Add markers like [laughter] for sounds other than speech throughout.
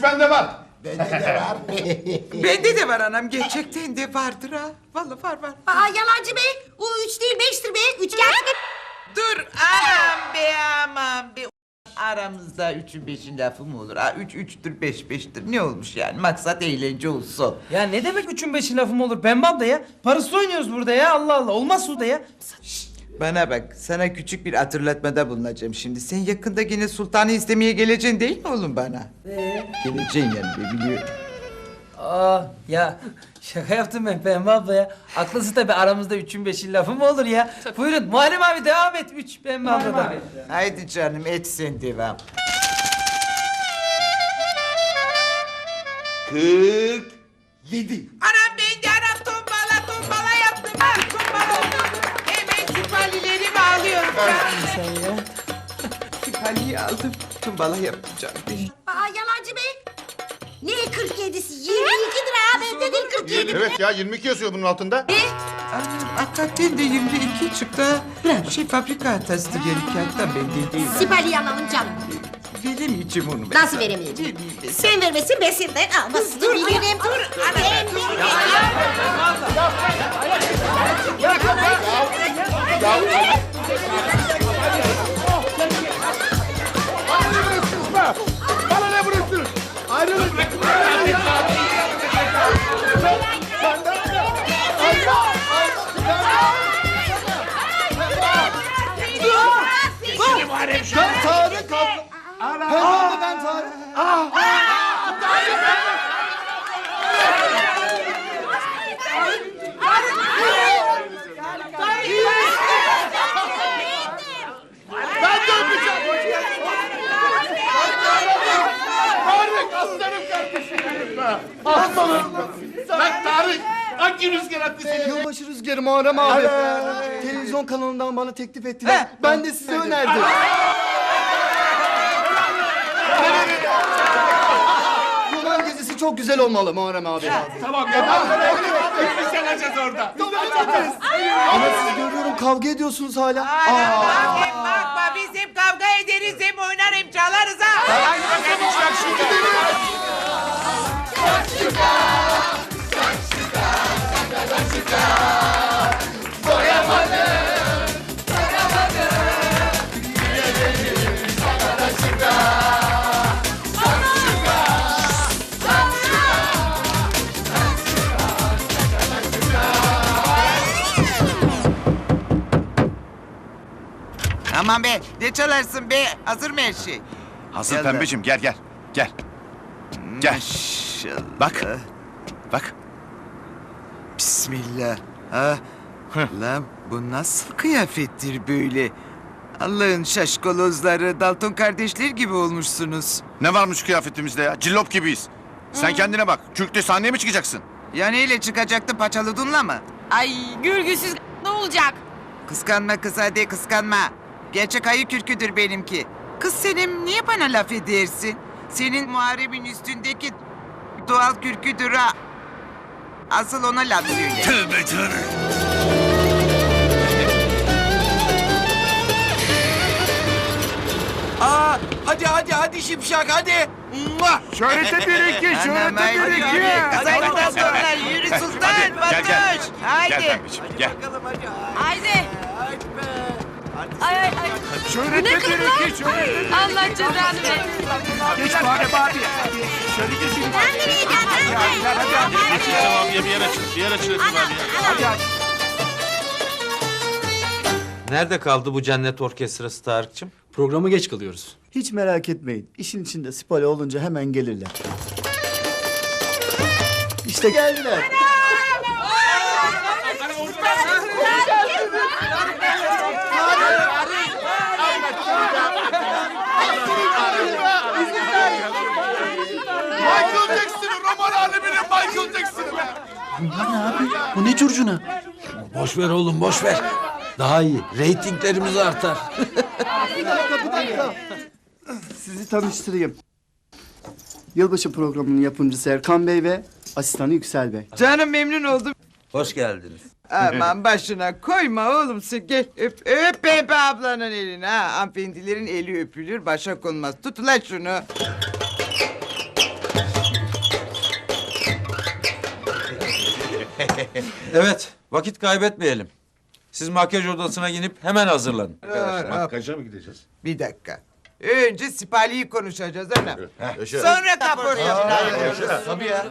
Üç bende var. [laughs] Bende de var anam. Gerçekten de vardır ha. Vallahi var var. Aa yalancı be. O üç değil beştir be. Üç gel. Dur anam be aman be. Aramızda üçün beşin lafı mı olur? Ha, üç üçtür, beş beştir. Ne olmuş yani? Maksat eğlence olsun. Ya ne demek üçün beşin lafım olur Pembe abla ya? Parası oynuyoruz burada ya Allah Allah. Olmaz suda ya. Bana bak, sana küçük bir hatırlatmada bulunacağım şimdi. Sen yakında yine sultanı istemeye geleceksin değil mi oğlum bana? Geleceksin yani be, biliyorum. Aa ya şaka yaptım ben Pembe abla ya. Haklısın tabii aramızda üçün beşin lafı mı olur ya? Buyurun Muharrem abi devam et üç Pembe abladan. Haydi canım, et sen devam. Kırk yedi. Anam ben de anam alıyorum. Sen ya. Sipaliyi aldım. Tombala yaptım canım. Aa yalancı be. Ne 47'si? 22 lira. Bende değil 47. Evet ya 22 yazıyor bunun altında. Ne? Anam hakikaten de 22 çıktı. ha. Şey fabrika hatasıdır yani kağıttan bende değil. Sipariyi alalım canım. Veremeyeceğim onu ben. Nasıl veremeyeceğim? Sen vermesin ben senden almasın. Dur veririm. Dur. Seni? Yılbaşı rüzgarı Muharrem abi. Televizyon kanalından bana teklif ettiler. Ben de size önerdim. Yunan gezisi çok güzel olmalı Muharrem abi. Tamam ya. Biz alacağız orada. Ama siz görüyorum kavga ediyorsunuz hala. Bak hem bakma biz hem kavga ederiz hem oynar hem çalarız ha. Aman be ne çalarsın be hazır mı her şey? Hazır Gel pembeciğim gel gel. Gel. Gel. Maşallah. Bak. Bak. Bismillah. Ha? Lan bu nasıl kıyafettir böyle? Allah'ın şaşkolozları Dalton kardeşler gibi olmuşsunuz. Ne varmış kıyafetimizde ya? Cillop gibiyiz. Sen kendine bak. Kürkte sahneye mi çıkacaksın? Ya neyle çıkacaktı paçalı dunla mı? Ay gürgüsüz ne olacak? Kıskanma kız hadi kıskanma. Gerçek ayı kürküdür benimki. Kız senin niye bana laf edersin? Senin Muharrem'in üstündeki doğal kürküdür ha. Asıl ona laf söyle. Tövbe tövbe. Aa, hadi hadi hadi şipşak hadi. Mua! Şöhrete bir iki, [laughs] Anam, haydi, yürü. Kazayla sonra yürü sultan. Hadi, gel, gel. Haydi. Gel pembeciğim gel. Haydi. Ay ay ay. Şöhrete bir iki, şöhrete Allah cezanı versin. Geç Muharrem abi. Şöyle geçin. Tamam ya bir yer açın. Bir yer açın Etim abi ya. Nerede kaldı bu cennet orkestrası Tarık'cığım? Programa geç kalıyoruz. Hiç merak etmeyin. İşin içinde Spali olunca hemen gelirler. İşte geldiler. Be. Bu ne curcuna? Boş ver oğlum boş ver. Daha iyi. Reytinglerimiz artar. Sizi tanıştırayım. Yılbaşı programının yapımcısı Erkan Bey ve asistanı Yüksel Bey. Canım memnun oldum. Hoş geldiniz. Aman başına koyma oğlum sen gel öp, öp Pembe ablanın elini ha. Hanımefendilerin eli öpülür başa konmaz. Tut la şunu. Evet, vakit kaybetmeyelim. Siz makyaj odasına inip hemen hazırlanın. Makyaja mı gideceğiz? Bir dakika. Önce sipariyi konuşacağız ana. Sonra kaportacılar. Tabii ya.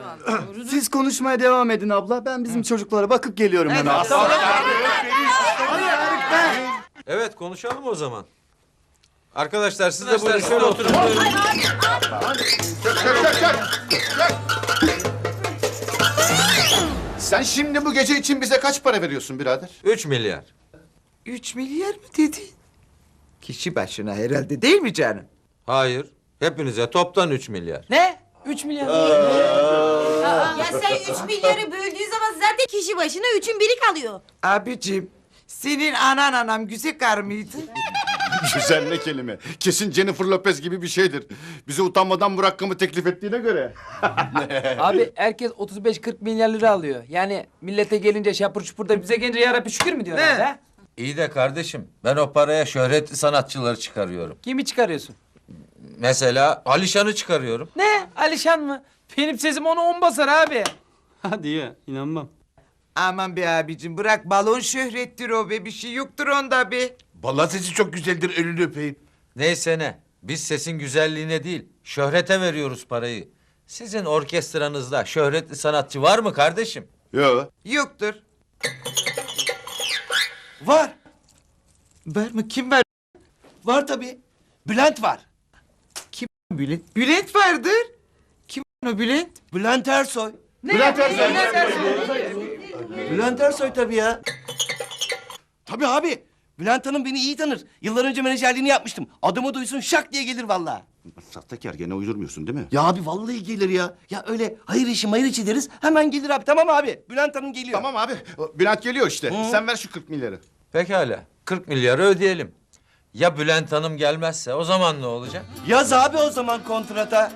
Siz konuşmaya devam edin abla. Ben bizim çocuklara bakıp geliyorum hemen. Evet, konuşalım o zaman. Arkadaşlar siz de buyurun şöyle oturun. Çök çök çök çök. Çök. Sen şimdi bu gece için bize kaç para veriyorsun birader? Üç milyar. Üç milyar mı dedin? Kişi başına herhalde değil mi canım? Hayır, hepinize toptan üç milyar. Ne? 3 milyar. Ya sen 3 milyarı böldüğün zaman zaten kişi başına üçün biri kalıyor. Abicim senin anan anam güzel kar mıydı? [laughs] Güzel ne kelime. Kesin Jennifer Lopez gibi bir şeydir. Bize utanmadan bu rakamı teklif ettiğine göre. [laughs] Abi herkes 35-40 milyar lira alıyor. Yani millete gelince şapur çupur da bize gelince yarabbi şükür mü diyorlar Ne? ha? İyi de kardeşim, ben o paraya şöhretli sanatçıları çıkarıyorum. Kimi çıkarıyorsun? Mesela Alişan'ı çıkarıyorum. Ne? Alişan mı? Benim sesim onu on basar abi. Hadi ya inanmam. Aman be abicim bırak balon şöhrettir o be bir şey yoktur onda be. Vallahi sesi çok güzeldir elini öpeyim. Neyse ne, biz sesin güzelliğine değil, şöhrete veriyoruz parayı. Sizin orkestranızda şöhretli sanatçı var mı kardeşim? Yok. Yoktur. Var. Var mı kim var? Var tabii. Bülent var. Bülent. Bülent vardır. Kim o Bülent? Bülent Ersoy. Bülent Ersoy. Bülent Ersoy tabii ya. Tabii abi. Bülent Hanım beni iyi tanır. Yıllar önce menajerliğini yapmıştım. Adımı duysun şak diye gelir vallahi. Sahtekar gene uydurmuyorsun değil mi? Ya abi vallahi gelir ya. Ya öyle hayır işi mayır içi deriz. Hemen gelir abi. Tamam abi. Bülent Hanım geliyor. Tamam abi. Bülent geliyor işte. Sen ver şu 40 milyarı. Pekala, 40 milyarı ödeyelim. Ya Bülent Hanım gelmezse o zaman ne olacak? Yaz abi o zaman kontrata.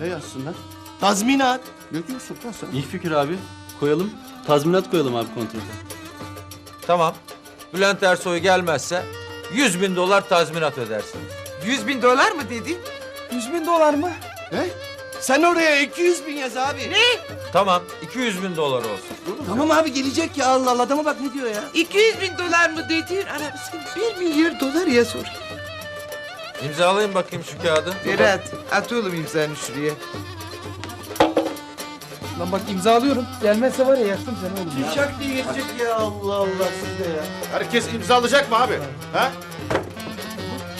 Ne yazsınlar? Tazminat. Ne diyorsun lan sen? İyi fikir abi. Koyalım. Tazminat koyalım abi kontrata. Tamam, Bülent Ersoy gelmezse 100 bin dolar tazminat ödersin. Yüz bin dolar mı dedin? 100 bin dolar mı? Ne? Sen oraya 200 bin yaz abi. Ne? Tamam, 200 bin dolar olsun. Tamam abi gelecek ya Allah Allah. Adama bak ne diyor ya. 200 bin dolar mı dedin? Anam sen bir milyar dolar ya sor. İmzalayın bakayım şu kağıdı. Berat at oğlum imzanı şuraya. Lan bak imzalıyorum. Gelmezse var ya yaktım seni oğlum ya. Şak diye gelecek ya Allah Allah siz de ya. Herkes imzalayacak mı abi? Ha?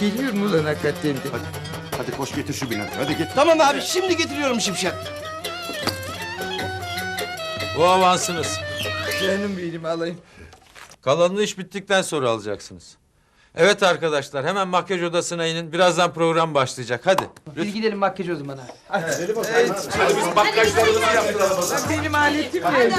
Geliyor mu lan hakikaten de? Hadi koş getir şu binayı. Hadi git. Tamam abi şimdi getiriyorum şimşek. Bu avansınız. Canım benim alayım. Kalanını iş bittikten sonra alacaksınız. Evet arkadaşlar, hemen makyaj odasına inin. Birazdan program başlayacak. Hadi. Biz gidelim makyaj o zaman abi. Hadi biz makyajlarımızı yaptıralım. Benim aletim nerede?